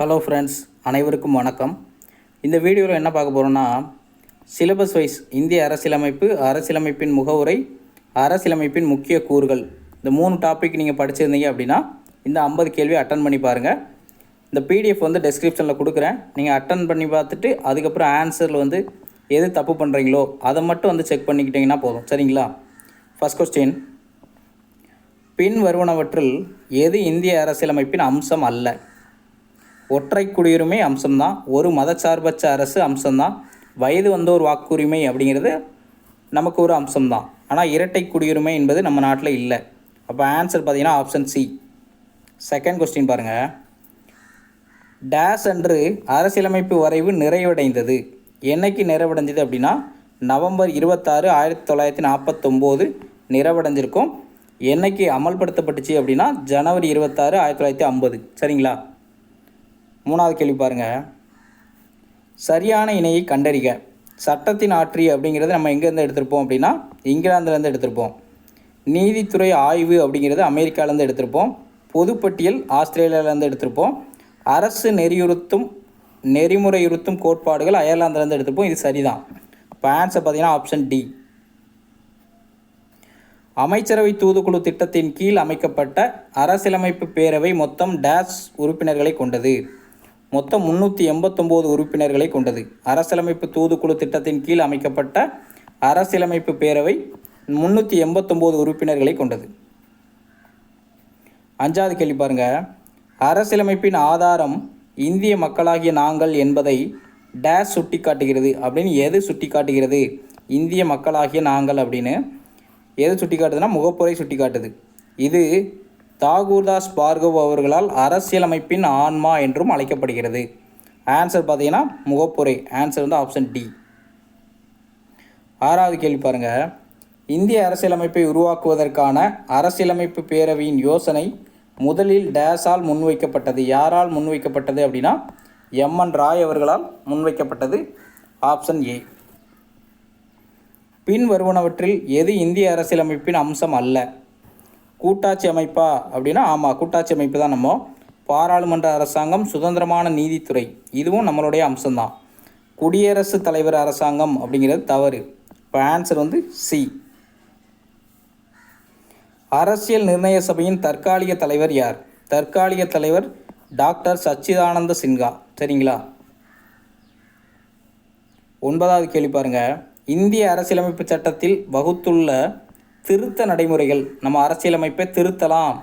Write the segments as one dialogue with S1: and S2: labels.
S1: Hello friends அனைவருக்கும் வணக்கம். இந்த வீடியோவில் என்ன பார்க்க போகிறோன்னா சிலபஸ் வைஸ் இந்திய அரசியலமைப்பு அரசியலமைப்பின் முகவுரை அரசியலமைப்பின் முக்கிய கூறுகள். இந்த மூணு டாபிக் நீங்கள் படிச்சிருந்தீங்க அப்படின்னா இந்த ஐம்பது கேள்வி அட்டன் பண்ணி பாருங்கள் இந்த பிடிஎஃப் வந்து டெஸ்கிரிப்ஷனில் கொடுக்குறேன். நீங்கள் அட்டன் பண்ணி பார்த்துட்டு அதுக்கப்புறம் ஆன்சரில் வந்து எது தப்பு பண்ணுறீங்களோ அதை மட்டும் வந்து செக் பண்ணிக்கிட்டிங்கன்னா போதும். சரிங்களா? ஃபஸ்ட் கொஸ்டின் பின் வருவனவற்றில் எது இந்திய அரசியலமைப்பின் அம்சம் அல்ல? ஒற்றை குடியுரிமை அம்சம்தான் ஒரு மதச்சார்பற்ற அரசு அம்சம்தான் வயது வந்தோர் வாக்குரிமை அப்படிங்கிறது நமக்கு ஒரு அம்சம்தான். ஆனால் இரட்டை குடியுரிமை என்பது நம்ம நாட்டில் இல்லை. அப்போ ஆன்சர் பார்த்தீங்கன்னா ஆப்ஷன் சி செகண்ட் கொஸ்டின் பாருங்கள் டேஸ் அன்று அரசியலமைப்பு வரைவு நிறைவடைந்தது. என்னைக்கு நிறைவடைஞ்சது அப்படின்னா நவம்பர் இருபத்தாறு ஆயிரத்தி தொள்ளாயிரத்தி நாற்பத்தொம்போது நிறைவடைஞ்சிருக்கும். என்னைக்கு அமல்படுத்தப்பட்டுச்சு அப்படின்னா ஜனவரி இருபத்தாறு ஆயிரத்தி தொள்ளாயிரத்தி ஐம்பது. சரிங்களா? மூணாவது கேள்வி பாருங்கள் சரியான இணையை கண்டறிக. சட்டத்தின் ஆற்றி அப்படிங்கிறது நம்ம எங்கேருந்து எடுத்திருப்போம் அப்படின்னா இங்கிலாந்துலேருந்து எடுத்திருப்போம். நீதித்துறை ஆய்வு அப்படிங்கிறது அமெரிக்காலேருந்து எடுத்திருப்போம். பொதுப்பட்டியல் ஆஸ்திரேலியாவிலேருந்து எடுத்திருப்போம். அரசு நெறியுறுத்தும் நெறிமுறையுறுத்தும் கோட்பாடுகள் அயர்லாந்துலேருந்து எடுத்திருப்போம். இது சரிதான். இப்போ ஆன்சர் பார்த்தீங்கன்னா ஆப்ஷன் டி அமைச்சரவை தூதுக்குழு திட்டத்தின் கீழ் அமைக்கப்பட்ட அரசியலமைப்பு பேரவை மொத்தம் டேஸ் உறுப்பினர்களை கொண்டது. மொத்தம் முன்னூற்றி எண்பத்தொம்போது உறுப்பினர்களை கொண்டது. அரசியலமைப்பு தூதுக்குழு திட்டத்தின் கீழ் அமைக்கப்பட்ட அரசியலமைப்பு பேரவை முந்நூற்றி எண்பத்தொம்போது உறுப்பினர்களை கொண்டது. அஞ்சாவது கேள்வி பாருங்கள் அரசியலமைப்பின் ஆதாரம் இந்திய மக்களாகிய நாங்கள் என்பதை டேஷ் சுட்டி காட்டுகிறது அப்படின்னு எது சுட்டி காட்டுகிறது இந்திய மக்களாகிய நாங்கள் அப்படின்னு எது சுட்டி காட்டுதுன்னா முகப்புரை சுட்டி காட்டுது இது தாகூர்தாஸ் பார்கவ் அவர்களால் அரசியலமைப்பின் ஆன்மா என்றும் அழைக்கப்படுகிறது. ஆன்சர் பார்த்தீங்கன்னா முகப்புரை. ஆன்சர் வந்து ஆப்ஷன் டி ஆறாவது கேள்வி பாருங்கள் இந்திய அரசியலமைப்பை உருவாக்குவதற்கான அரசியலமைப்பு பேரவையின் யோசனை முதலில் டேஸால் முன்வைக்கப்பட்டது. யாரால் முன்வைக்கப்பட்டது அப்படின்னா எம்என் ராய் அவர்களால் முன்வைக்கப்பட்டது ஆப்ஷன் ஏ பின் வருவனவற்றில் எது இந்திய அரசியலமைப்பின் அம்சம் அல்ல? கூட்டாட்சி அமைப்பா அப்படின்னா ஆமாம் கூட்டாட்சி அமைப்பு தான் நம்ம. பாராளுமன்ற அரசாங்கம் சுதந்திரமான நீதித்துறை. இதுவும் நம்மளுடைய அம்சம்தான். குடியரசுத் தலைவர் அரசாங்கம் அப்படிங்கிறது தவறு. இப்போ ஆன்சர் வந்து சி அரசியல் நிர்ணய சபையின் தற்காலிக தலைவர் யார்? தற்காலிக தலைவர் டாக்டர் சச்சிதானந்த சின்ஹா. சரிங்களா? ஒன்பதாவது கேள்வி பாருங்க. இந்திய அரசியலமைப்பு சட்டத்தில் வகுத்துள்ள திருத்த நடைமுறைகள் நம்ம அரசியலமைப்பை திருத்தலாம்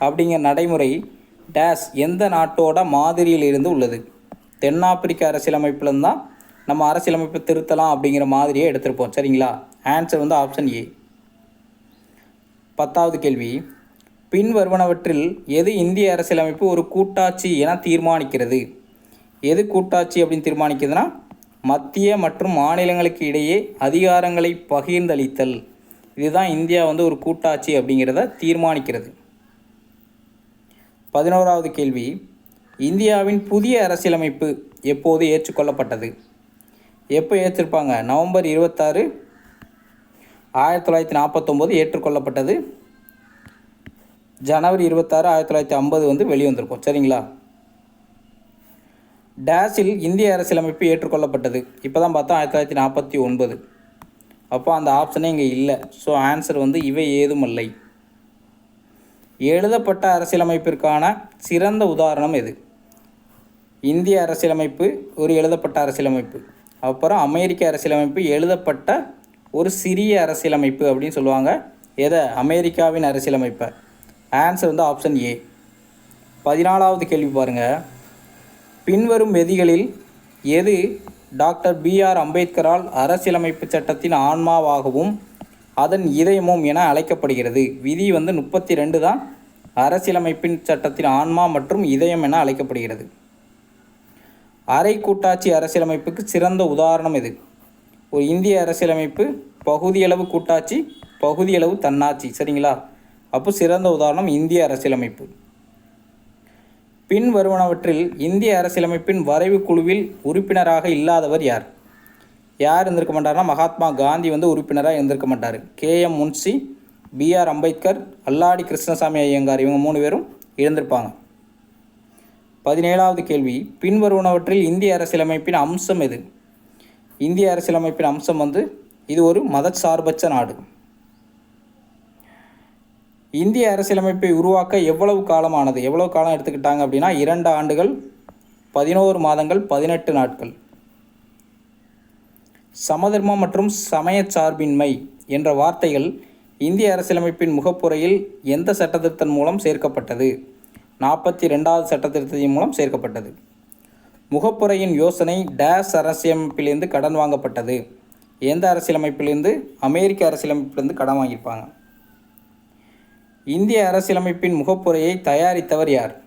S1: அப்படிங்கிற நடைமுறை டேஸ் எந்த நாட்டோட மாதிரியில் இருந்து உள்ளது? தென்னாப்பிரிக்க அரசியலமைப்பில் தான் நம்ம அரசியலமைப்பை திருத்தலாம் அப்படிங்கிற மாதிரியே எடுத்திருப்போம். சரிங்களா? ஆன்சர் வந்து ஆப்ஷன் ஏ பத்தாவது கேள்வி. பின்வருவனவற்றில் எது இந்திய அரசியலமைப்பு ஒரு கூட்டாட்சி என தீர்மானிக்கிறது? எது கூட்டாட்சி அப்படின்னு தீர்மானிக்கிறதுனா மத்திய மற்றும் மாநிலங்களுக்கு இடையே அதிகாரங்களை பகிர்ந்தளித்தல். இதுதான் இந்தியா வந்து ஒரு கூட்டாட்சி அப்படிங்கிறத தீர்மானிக்கிறது. பதினோராவது கேள்வி. இந்தியாவின் புதிய அரசியலமைப்பு எப்போது ஏற்றுக்கொள்ளப்பட்டது? எப்போ ஏற்றிருப்பாங்க? நவம்பர் இருபத்தாறு ஆயிரத்தி தொள்ளாயிரத்தி நாற்பத்தொம்போது ஏற்றுக்கொள்ளப்பட்டது. ஜனவரி இருபத்தாறு ஆயிரத்தி தொள்ளாயிரத்தி ஐம்பது வந்து வெளிவந்திருக்கும். சரிங்களா? டேஸில் இந்திய அரசியலமைப்பு ஏற்றுக்கொள்ளப்பட்டது. இப்போ தான் பார்த்தா ஆயிரத்தி தொள்ளாயிரத்தி நாற்பத்தி ஒன்பது. அப்போ அந்த ஆப்ஷனே இங்கே இல்லை. ஸோ ஆன்சர் வந்து இவை ஏதுமில்லை. எழுதப்பட்ட அரசியலமைப்பிற்கான சிறந்த உதாரணம் எது? இந்திய அரசியலமைப்பு ஒரு எழுதப்பட்ட அரசியலமைப்பு. அப்புறம் அமெரிக்க அரசியலமைப்பு எழுதப்பட்ட ஒரு சிறிய அரசியலமைப்பு அப்படின்னு சொல்லுவாங்க. எதை? அமெரிக்காவின் அரசியலமைப்பை. ஆன்சர் வந்து ஆப்ஷன் ஏ பதினாலாவது கேள்வி பாருங்கள் பின்வரும் விதிகளில் எது டாக்டர் பிஆர் அம்பேத்கரால் அரசியலமைப்பு சட்டத்தின் ஆன்மாவாகவும் அதன் இதயமும் என அழைக்கப்படுகிறது. விதி வந்து முப்பத்தி ரெண்டு தான் அரசியலமைப்பின் சட்டத்தின் ஆன்மா மற்றும் இதயம் என அழைக்கப்படுகிறது. அரை கூட்டாட்சி அரசியலமைப்புக்கு சிறந்த உதாரணம் எது? ஒரு இந்திய அரசியலமைப்பு பகுதியளவு கூட்டாட்சி பகுதியளவு தன்னாட்சி. சரிங்களா? அப்போ சிறந்த உதாரணம் இந்திய அரசியலமைப்பு. பின் வருவனவற்றில் இந்திய அரசியலமைப்பின் வரைவு குழுவில் உறுப்பினராக இல்லாதவர் யார்? யார் இருந்திருக்க மாட்டார்னா மகாத்மா காந்தி வந்து உறுப்பினராக இருந்திருக்க மாட்டார். K. M. Munshi BR Ambedkar Alladi Krishnaswami Iyengar இவங்க மூணு பேரும் இருந்திருப்பாங்க. பதினேழாவது கேள்வி பின்வருவனவற்றில் இந்திய அரசியலமைப்பின் அம்சம் எது? இந்திய அரசியலமைப்பின் அம்சம் வந்து இது ஒரு மதச்சார்பற்ற நாடு. இந்திய அரசியலமைப்பை உருவாக்க எவ்வளவு காலமானது? எவ்வளவு காலம் எடுத்துக்கிட்டாங்க அப்படின்னா இரண்டு ஆண்டுகள் பதினோரு மாதங்கள் பதினெட்டு நாட்கள். சமதர்மம் மற்றும் சமய சார்பின்மை என்ற வார்த்தைகள் இந்திய அரசியலமைப்பின் முகப்புரையில் எந்த சட்டத்திருத்தன் மூலம் சேர்க்கப்பட்டது? நாற்பத்தி ரெண்டாவது சட்டத்திருத்தத்தின் மூலம் சேர்க்கப்பட்டது. முகப்புரையின் யோசனை டேஸ் அரசியலமைப்பிலிருந்து கடன் வாங்கப்பட்டது. எந்த அரசியலமைப்பிலிருந்து? அமெரிக்க அரசியலமைப்பிலிருந்து கடன் வாங்கியிருப்பாங்க. இந்திய அரசியலமைப்பின் முகப்புரையை தயாரித்தவர் யார்?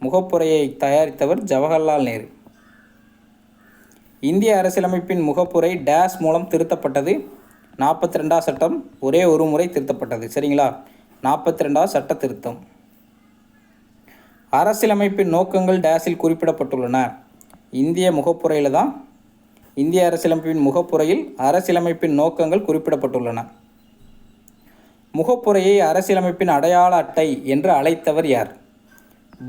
S1: முகப்புரையை தயாரித்தவர் ஜவஹர்லால் நேரு. இந்திய அரசியலமைப்பின் முகப்புரை டேஸ் மூலம் திருத்தப்பட்டது. நாற்பத்தி ரெண்டாம் சட்டம் ஒரே ஒரு முறை திருத்தப்பட்டது. சரிங்களா? நாற்பத்தி ரெண்டாவது சட்ட திருத்தம். அரசியலமைப்பின் நோக்கங்கள் டேஸில் குறிப்பிடப்பட்டுள்ளன. இந்திய முகப்புரையில் தான் இந்திய அரசியலமைப்பின் முகப்புரையில் அரசியலமைப்பின் நோக்கங்கள் குறிப்பிடப்பட்டுள்ளன. முகப்புரையை அரசியலமைப்பின் அடையாள அட்டை என்று அழைத்தவர் யார்?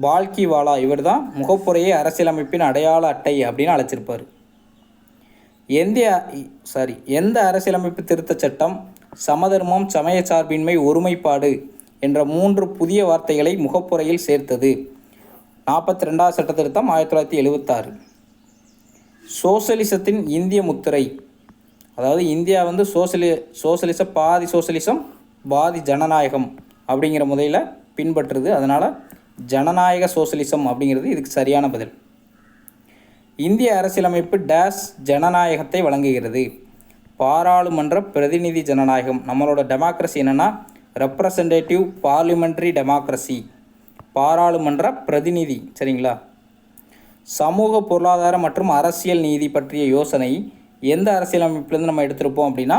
S1: பால்கிவாலா. இவர்தான் முகப்புரையை அரசியலமைப்பின் அடையாள அட்டை அப்படின்னு அழைச்சிருப்பார். எந்த சாரி எந்த அரசியலமைப்பு திருத்தச் சட்டம் சமதர்மம் சமயச்சார்பின்மை ஒருமைப்பாடு என்ற மூன்று புதிய வார்த்தைகளை முகப்புரையில் சேர்த்தது. நாற்பத்தி ரெண்டாவது சட்ட திருத்தம் ஆயிரத்தி தொள்ளாயிரத்தி எழுபத்தாறு சோசலிசத்தின் இந்திய முத்திரை. அதாவது இந்தியா வந்து சோசலி சோசலிச பாதி சோசலிசம் பாதி ஜனநாயகம் அப்படிங்கிற முறையில் பின்பற்றுது. அதனால் ஜனநாயக சோசலிசம் அப்படிங்கிறது இதுக்கு சரியான பதில். இந்திய அரசியலமைப்பு டேஸ் ஜனநாயகத்தை வழங்குகிறது. பாராளுமன்ற பிரதிநிதி ஜனநாயகம். நம்மளோட டெமோக்ரஸி என்னென்னா ரெப்ரசன்டேட்டிவ் பார்லிமெண்ட்ரி டெமோக்ரஸி பாராளுமன்ற பிரதிநிதி சரிங்களா? சமூக பொருளாதார மற்றும் அரசியல் நீதி பற்றிய யோசனை எந்த அரசியலமைப்பிலேருந்து நம்ம எடுத்திருப்போம் அப்படின்னா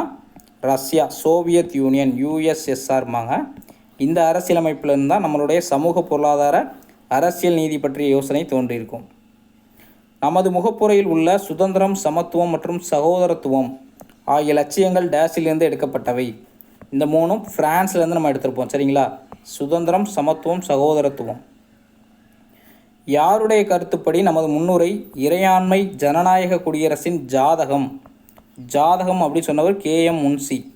S1: ரஷ்யா சோவியத் யூனியன் யூஎஸ்எஸ்ஆர்மாங்க இந்த அரசியலமைப்பிலிருந்து தான் நம்மளுடைய சமூக பொருளாதார அரசியல் நீதி பற்றிய யோசனை தோன்றியிருக்கும். நமது முகப்புரையில் உள்ள சுதந்திரம் சமத்துவம் மற்றும் சகோதரத்துவம் ஆகிய லட்சியங்கள் டேஸிலிருந்து எடுக்கப்பட்டவை. இந்த மூணும் பிரான்ஸ்லேருந்து நம்ம எடுத்திருப்போம் சரிங்களா? சுதந்திரம் சமத்துவம் சகோதரத்துவம். யாருடைய கருத்துப்படி நமது முன்னுரை இறையாண்மை ஜனநாயக குடியரசின் ஜாதகம் ஜாதகம் அப்படி சொன்னவர் கே எம் முன்சி.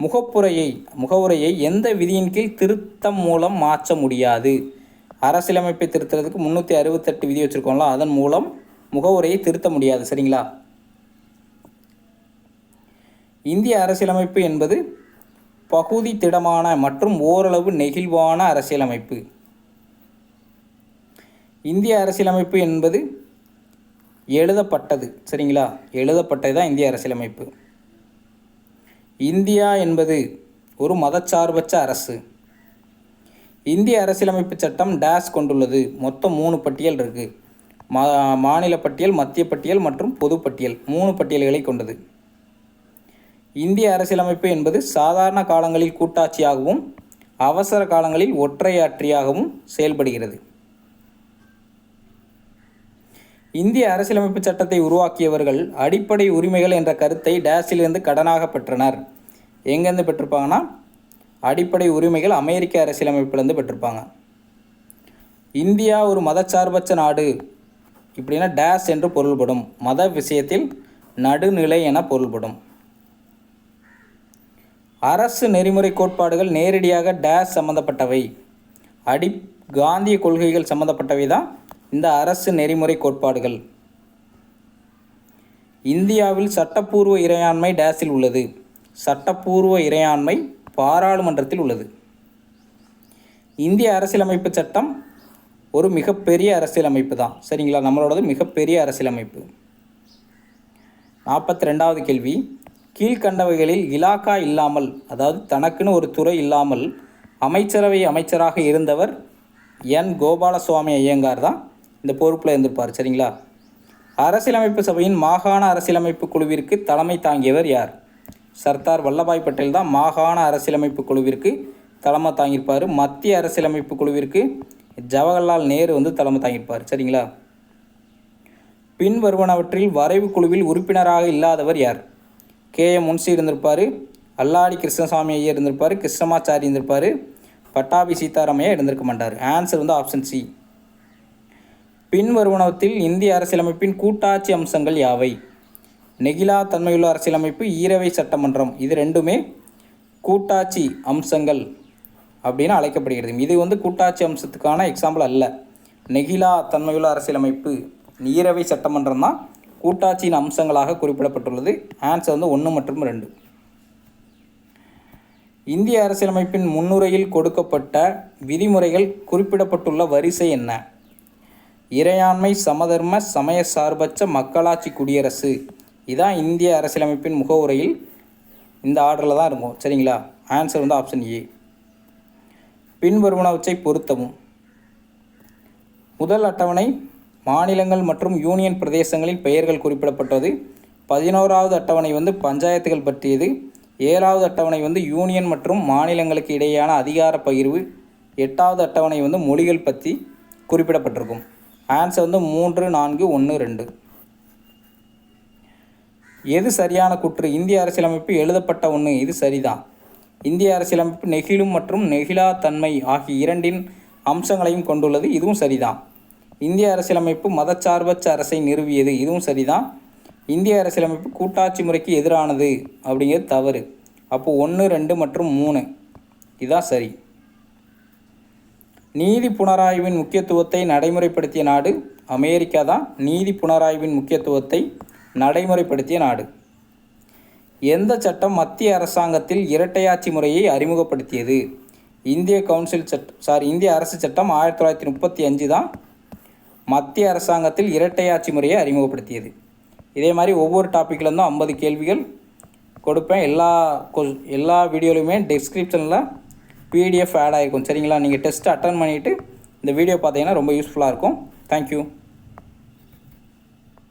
S1: முகப்புரையை முகவுரையை எந்த விதியின் கீழ் திருத்தம் மூலம் மாற்ற முடியாது? அரசியலமைப்பை திருத்துறதுக்கு முந்நூற்றி அறுபத்தெட்டு விதி வச்சுருக்கோம்ல அதன் மூலம் முகவுரையை திருத்த முடியாது சரிங்களா? இந்திய அரசியலமைப்பு என்பது பகுதி திடமான மற்றும் ஓரளவு நெகிழ்வான அரசியலமைப்பு. இந்திய அரசியலமைப்பு என்பது எழுதப்பட்டது. சரிங்களா? எழுதப்பட்டது தான் இந்திய அரசியலமைப்பு. இந்தியா என்பது ஒரு மதச்சார்பற்ற அரசு. இந்திய அரசியலமைப்பு சட்டம் டேஷ் கொண்டுள்ளது. மொத்தம் மூணு பட்டியல் இருக்குது மா மாநில பட்டியல் மத்திய பட்டியல் மற்றும் பொது பட்டியல். மூணு பட்டியல்களை கொண்டது. இந்திய அரசியலமைப்பு என்பது சாதாரண காலங்களில் கூட்டாட்சியாகவும் அவசர காலங்களில் ஒற்றையாற்றியாகவும் செயல்படுகிறது. இந்திய அரசியலமைப்பு சட்டத்தை உருவாக்கியவர்கள் அடிப்படை உரிமைகள் என்ற கருத்தை டேஸிலிருந்து கடனாக பெற்றனர். எங்கேருந்து பெற்றிருப்பாங்கன்னா? அடிப்படை உரிமைகள் அமெரிக்க அரசியலமைப்பிலேருந்து பெற்றிருப்பாங்க. இந்தியா ஒரு மதச்சார்பற்ற நாடு. இப்படின்னா டேஸ் என்று பொருள்படும். மத விஷயத்தில் நடுநிலை என பொருள்படும். அரசு நெறிமுறை கோட்பாடுகள் நேரடியாக டேஸ் சம்பந்தப்பட்டவை. அடி காந்திய கொள்கைகள் சம்பந்தப்பட்டவை தான் இந்த அரசு நெறிமுறை கோட்பாடுகள். இந்தியாவில் சட்டப்பூர்வ இறையாண்மை டேஸில் உள்ளது. சட்டப்பூர்வ இறையாண்மை பாராளுமன்றத்தில் உள்ளது. இந்திய அரசியலமைப்பு சட்டம் ஒரு மிகப்பெரிய அரசியலமைப்பு தான். சரிங்களா? நம்மளோடது மிகப்பெரிய அரசியலமைப்பு. நாற்பத்தி ரெண்டாவது கேள்வி. கீழ்கண்டவைகளில் இலாக்கா இல்லாமல் அதாவது தனக்குன்னு ஒரு துறை இல்லாமல் அமைச்சரவை அமைச்சராக இருந்தவர் என் கோபாலசுவாமி ஐயங்கார் தான். இந்த பொறுப்பில் இருந்திருப்பார் சரிங்களா? அரசியலமைப்பு சபையின் மாகாண அரசியலமைப்பு குழுவிற்கு தலைமை தாங்கியவர் யார்? சர்தார் வல்லபாய் பட்டேல் தான் மாகாண அரசியலமைப்பு குழுவிற்கு தலைமை தாங்கியிருப்பார். மத்திய அரசியலமைப்பு குழுவிற்கு ஜவஹர்லால் நேரு வந்து தலைமை தாங்கியிருப்பார் சரிங்களா? பின்வருவனவற்றில் வரைவு குழுவில் உறுப்பினராக இல்லாதவர் யார்? கே. எம். முன்சி இருந்திருப்பார். அல்லாடி கிருஷ்ணசாமி ஐயர் இருந்திருப்பார். கிருஷ்ணமாச்சாரி இருந்திருப்பார். பட்டாபி சீதாராமையா இருந்திருக்க மாட்டார். ஆன்சர் வந்து ஆப்ஷன் சி பின்வருவனத்தில் இந்திய அரசியலமைப்பின் கூட்டாட்சி அம்சங்கள் யாவை? நெகிழா தன்மையுள்ள அரசியலமைப்பு ஈரவை சட்டமன்றம். இது ரெண்டுமே கூட்டாட்சி அம்சங்கள் அப்படின்னு அழைக்கப்படுகிறது. இது வந்து கூட்டாட்சி அம்சத்துக்கான எக்ஸாம்பிள் அல்ல. நெகிழா தன்மையுள்ள அரசியலமைப்பு ஈரவை சட்டமன்றம் தான் கூட்டாட்சியின் அம்சங்களாக குறிப்பிடப்பட்டுள்ளது. ஆன்சர் வந்து ஒன்று மற்றும் ரெண்டு. இந்திய அரசியலமைப்பின் முன்னுரையில் கொடுக்கப்பட்ட விதிமுறைகள் குறிப்பிடப்பட்டுள்ள வரிசை என்ன? இறையாண்மை சமதர்ம சமய சார்பற்ற மக்களாட்சி குடியரசு. இதான் இந்திய அரசியலமைப்பின் முகவுரையில் இந்த ஆர்டரில் தான் இருக்கும். சரிங்களா? ஆன்சர் வந்து ஆப்ஷன் ஏ பின்வருவனவற்றை பொருத்தவும். முதல் அட்டவணை மாநிலங்கள் மற்றும் யூனியன் பிரதேசங்களின் பெயர்கள் குறிப்பிடப்பட்டது. பதினோராவது அட்டவணை வந்து பஞ்சாயத்துகள் பற்றியது. ஏழாவது அட்டவணை வந்து யூனியன் மற்றும் மாநிலங்களுக்கு இடையேயான அதிகார பகிர்வு. எட்டாவது அட்டவணை வந்து மொழிகள் பற்றி குறிப்பிடப்பட்டிருக்கும். ஆன்சர் வந்து மூன்று நான்கு ஒன்று ரெண்டு. எது சரியான குற்று? இந்திய அரசியலமைப்பு எழுதப்பட்ட ஒன்று இது சரிதான். இந்திய அரசியலமைப்பு நெகிழும் மற்றும் நெகிழா தன்மை ஆகிய இரண்டின் அம்சங்களையும் கொண்டுள்ளது இதுவும் சரிதான். இந்திய அரசியலமைப்பு மதச்சார்பற்ற அரசை நிறுவியது இதுவும் சரிதான். இந்திய அரசியலமைப்பு கூட்டாட்சி முறைக்கு எதிரானது அப்படிங்கிறது தவறு. அப்போது ஒன்று ரெண்டு மற்றும் மூணு. இதான் சரி. நீதி புனராய்வின் முக்கியத்துவத்தை நடைமுறைப்படுத்திய நாடு அமெரிக்கா தான் நீதி புனராய்வின் முக்கியத்துவத்தை நடைமுறைப்படுத்திய நாடு. எந்த சட்டம் மத்திய அரசாங்கத்தில் இரட்டையாட்சி முறையை அறிமுகப்படுத்தியது? இந்திய கவுன்சில் சட்டம் சாரி இந்திய அரசு சட்டம் ஆயிரத்தி தொள்ளாயிரத்தி முப்பத்தி அஞ்சு தான் மத்திய அரசாங்கத்தில் இரட்டையாட்சி முறையை அறிமுகப்படுத்தியது. இதே மாதிரி ஒவ்வொரு டாப்பிக்லேருந்தும் ஐம்பது கேள்விகள் கொடுப்பேன். எல்லா கொ எல்லா வீடியோலையுமே டிஸ்கிரிப்ஷனில் பிடிஎஃப் ஆட் ஆகிருக்கும் சரிங்களா? நீங்கள் டெஸ்ட் அட்டன் பண்ணிவிட்டு இந்த வீடியோ பார்த்தீங்கன்னா ரொம்ப யூஸ்ஃபுல்லாக இருக்கும். தேங்க்யூ